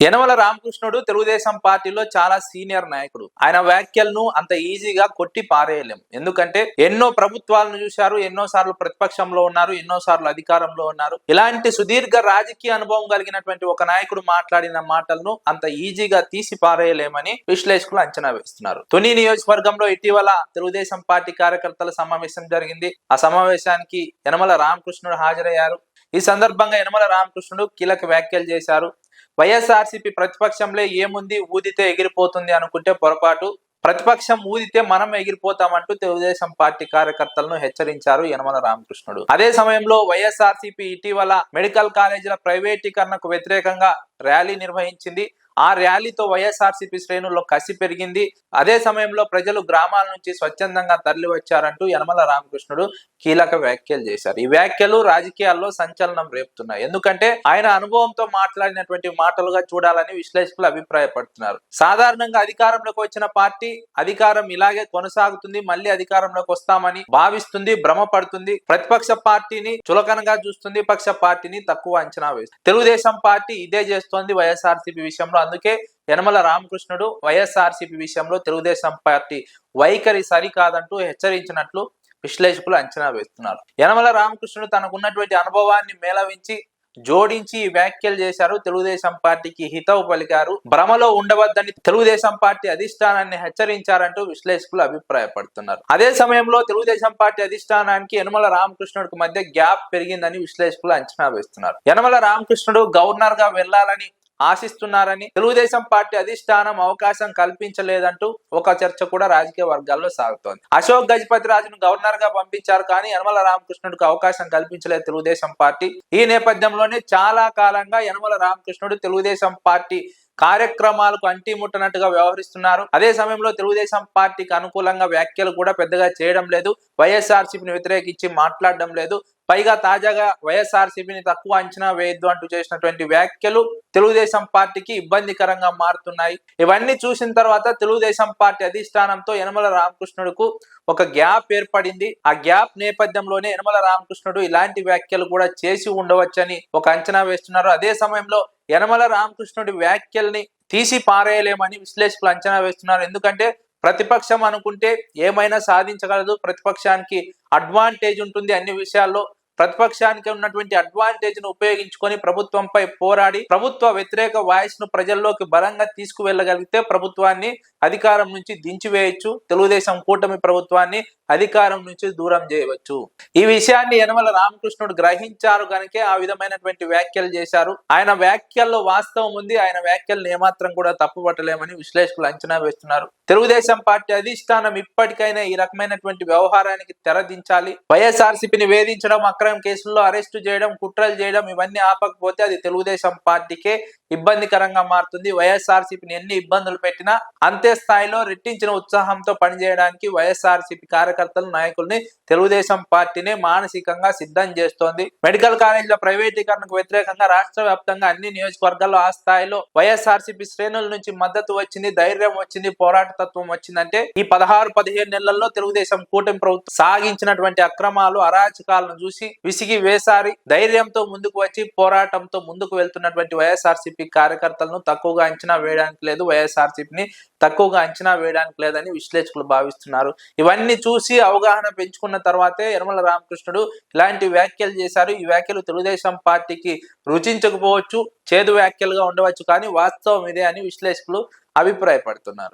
యనమల రామకృష్ణుడు తెలుగుదేశం పార్టీలో చాలా సీనియర్ నాయకుడు. ఆయన వ్యాఖ్యలను అంత ఈజీగా కొట్టి పారేయలేం ఎందుకంటే ఎన్నో ప్రభుత్వాలను చూశారు ఎన్నో సార్లు ప్రతిపక్షంలో ఉన్నారు ఎన్నో సార్లు అధికారంలో ఉన్నారు. ఇలాంటి సుదీర్ఘ రాజకీయ అనుభవం కలిగినటువంటి ఒక నాయకుడు మాట్లాడిన మాటలను అంత ఈజీగా తీసి పారేయలేమని విశ్లేషకులు అంచనా వేస్తున్నారు. తుని నియోజకవర్గంలో ఇటీవల తెలుగుదేశం పార్టీ కార్యకర్తల సమావేశం జరిగింది. ఆ సమావేశానికి యనమల రామకృష్ణుడు హాజరయ్యారు. ఈ సందర్భంగా యనమల రామకృష్ణుడు కీలక వ్యాఖ్యలు చేశారు. వైఎస్ఆర్సీపీ ప్రతిపక్షంలో ఏముంది? ఊదితే ఎగిరిపోతుంది అనుకుంటే పొరపాటు. ప్రతిపక్షం ఊదితే మనం ఎగిరిపోతామంటూ తెలుగుదేశం పార్టీ కార్యకర్తలను హెచ్చరించారు యనమల రామకృష్ణుడు. అదే సమయంలో వైఎస్ఆర్సీపీ ఇటీవల మెడికల్ కాలేజీల ప్రైవేటీకరణకు వ్యతిరేకంగా ర్యాలీ నిర్వహించింది ఆ ర్యాలీతో వైఎస్ఆర్సీపీ శ్రేణుల్లో కసి పెరిగింది. అదే సమయంలో ప్రజలు గ్రామాల నుంచి స్వచ్ఛందంగా తరలి వచ్చారంటూ యనమల రామకృష్ణుడు కీలక వ్యాఖ్యలు చేశారు. ఈ వ్యాఖ్యలు రాజకీయాల్లో సంచలనం రేపుతున్నాయి. ఎందుకంటే ఆయన అనుభవంతో మాట్లాడినటువంటి మాటలుగా చూడాలని విశ్లేషకులు అభిప్రాయపడుతున్నారు. సాధారణంగా అధికారంలోకి వచ్చిన పార్టీ అధికారం ఇలాగే కొనసాగుతుంది మళ్ళీ అధికారంలోకి వస్తామని భావిస్తుంది భ్రమ పడుతుంది ప్రతిపక్ష పార్టీని చులకనగా చూస్తుంది పక్ష పార్టీని తక్కువ అంచనా వేస్తుంది. తెలుగుదేశం పార్టీ ఇదే చేస్తోంది వైఎస్ఆర్సీపీ విషయంలో. అందుకే యనమల రామకృష్ణుడు వైఎస్ఆర్సీపీ విషయంలో తెలుగుదేశం పార్టీ వైఖరి సరికాదంటూ హెచ్చరించినట్లు విశ్లేషకులు అంచనా వేస్తున్నారు. యనమల రామకృష్ణుడు తనకున్నటువంటి అనుభవాన్ని మేళవించి జోడించి వ్యాఖ్యలు చేశారు. తెలుగుదేశం పార్టీకి హితవు పలికారు. భ్రమలో ఉండవద్దని తెలుగుదేశం పార్టీ అధిష్టానాన్ని హెచ్చరించారంటూ విశ్లేషకులు అభిప్రాయపడుతున్నారు. అదే సమయంలో తెలుగుదేశం పార్టీ అధిష్టానానికి యనమల రామకృష్ణుడికి మధ్య గ్యాప్ పెరిగిందని విశ్లేషకులు అంచనా వేస్తున్నారు. యనమల రామకృష్ణుడు గవర్నర్గా వెళ్ళాలని ఆశిస్తున్నారని తెలుగుదేశం పార్టీ అధిష్టానం అవకాశం కల్పించలేదంటూ ఒక చర్చ కూడా రాజకీయ వర్గాల్లో సాగుతోంది. అశోక్ గజపతి రాజును గవర్నర్గా పంపించారు కానీ యనమల రామకృష్ణుడికి అవకాశం కల్పించలేదు తెలుగుదేశం పార్టీ. ఈ నేపథ్యంలోనే చాలా కాలంగా యనమల రామకృష్ణుడు తెలుగుదేశం పార్టీ కార్యక్రమాలకు అంటిముట్టనట్టుగా వ్యవహరిస్తున్నారు. అదే సమయంలో తెలుగుదేశం పార్టీకి అనుకూలంగా వ్యాఖ్యలు కూడా పెద్దగా చేయడం లేదు. వైఎస్ఆర్సీపీని వ్యతిరేకించి మాట్లాడడం లేదు. పైగా తాజాగా వైఎస్ఆర్సీపీని తక్కువ అంచనా వేయద్దు అంటూ చేసినటువంటి వ్యాఖ్యలు తెలుగుదేశం పార్టీకి ఇబ్బందికరంగా మారుతున్నాయి. ఇవన్నీ చూసిన తర్వాత తెలుగుదేశం పార్టీ అధిష్టానంతో యనమల రామకృష్ణుడుకు ఒక గ్యాప్ ఏర్పడింది. ఆ గ్యాప్ నేపథ్యంలోనే యనమల రామకృష్ణుడు ఇలాంటి వ్యాఖ్యలు కూడా చేసి ఉండవచ్చని ఒక అంచనా వేస్తున్నారు. అదే సమయంలో యనమల రామకృష్ణుడి వ్యాఖ్యల్ని తీసి పారేయలేమని విశ్లేషకులు అంచనా వేస్తున్నారు. ఎందుకంటే ప్రతిపక్షం అనుకుంటే ఏమైనా సాధించగలదు. ప్రతిపక్షానికి అడ్వాంటేజ్ ఉంటుంది అన్ని విషయాల్లో. ప్రతిపక్షానికి ఉన్నటువంటి అడ్వాంటేజ్ను ఉపయోగించుకొని ప్రభుత్వంపై పోరాడి ప్రభుత్వ వ్యతిరేక వాయిస్ను ప్రజల్లోకి బలంగా తీసుకువెళ్ళగలిగితే ప్రభుత్వాన్ని అధికారం నుంచి దించివేయచ్చు. తెలుగుదేశం కూటమి ప్రభుత్వాన్ని అధికారం నుంచి దూరం చేయవచ్చు. ఈ విషయాన్ని యనమల రామకృష్ణుడు గ్రహించారు కనుకే ఆ విధమైనటువంటి వ్యాఖ్యలు చేశారు. ఆయన వ్యాఖ్యల్లో వాస్తవం ఉంది. ఆయన వ్యాఖ్యలను ఏమాత్రం కూడా తప్పుపట్టలేమని విశ్లేషకులు అంచనా వేస్తున్నారు. తెలుగుదేశం పార్టీ అధిష్టానం ఇప్పటికైనా ఈ రకమైనటువంటి వ్యవహారానికి తెరదించాలి. వైఎస్ఆర్సీపీని వేధించడం అక్రమ కేసుల్లో అరెస్టు చేయడం కుట్రలు చేయడం ఇవన్నీ ఆపకపోతే అది తెలుగుదేశం పార్టీకే ఇబ్బందికరంగా మారుతుంది. వైఎస్ఆర్సీపీని ఎన్ని ఇబ్బందులు పెట్టినా అంతే స్థాయిలో రెట్టించిన ఉత్సాహంతో పనిచేయడానికి వైఎస్ఆర్సీపీ కార్యకర్తలు నాయకుల్ని తెలుగుదేశం పార్టీనే మానసికంగా సిద్ధం చేస్తోంది. మెడికల్ కాలేజీల ప్రైవేటీకరణకు వ్యతిరేకంగా రాష్ట్ర వ్యాప్తంగా అన్ని నియోజకవర్గాల్లో ఆ స్థాయిలో వైఎస్ఆర్సీపీ శ్రేణుల నుంచి మద్దతు వచ్చింది ధైర్యం వచ్చింది పోరాట తత్వం వచ్చిందంటే ఈ పదహారు పదిహేను నెలల్లో తెలుగుదేశం కూటమి ప్రభుత్వం సాగించినటువంటి అక్రమాలు అరాచకాలను చూసి విసిగి వేసారి ధైర్యంతో ముందుకు వచ్చి పోరాటంతో ముందుకు వెళ్తున్నటువంటి వైఎస్ఆర్సీపీ కార్యకర్తలను తక్కువగా అంచనా వేయడానికి లేదు. వైఎస్ఆర్సీపీని తక్కువగా అంచనా వేయడానికి లేదని విశ్లేషకులు భావిస్తున్నారు. ఇవన్నీ చూసి అవగాహన పెంచుకున్న తర్వాతే యనమల రామకృష్ణుడు ఇలాంటి వ్యాఖ్యలు చేశారు. ఈ వ్యాఖ్యలు తెలుగుదేశం పార్టీకి రుచించకపోవచ్చు చేదు వ్యాఖ్యలుగా ఉండవచ్చు కానీ వాస్తవం ఇదే అని విశ్లేషకులు అభిప్రాయపడుతున్నారు.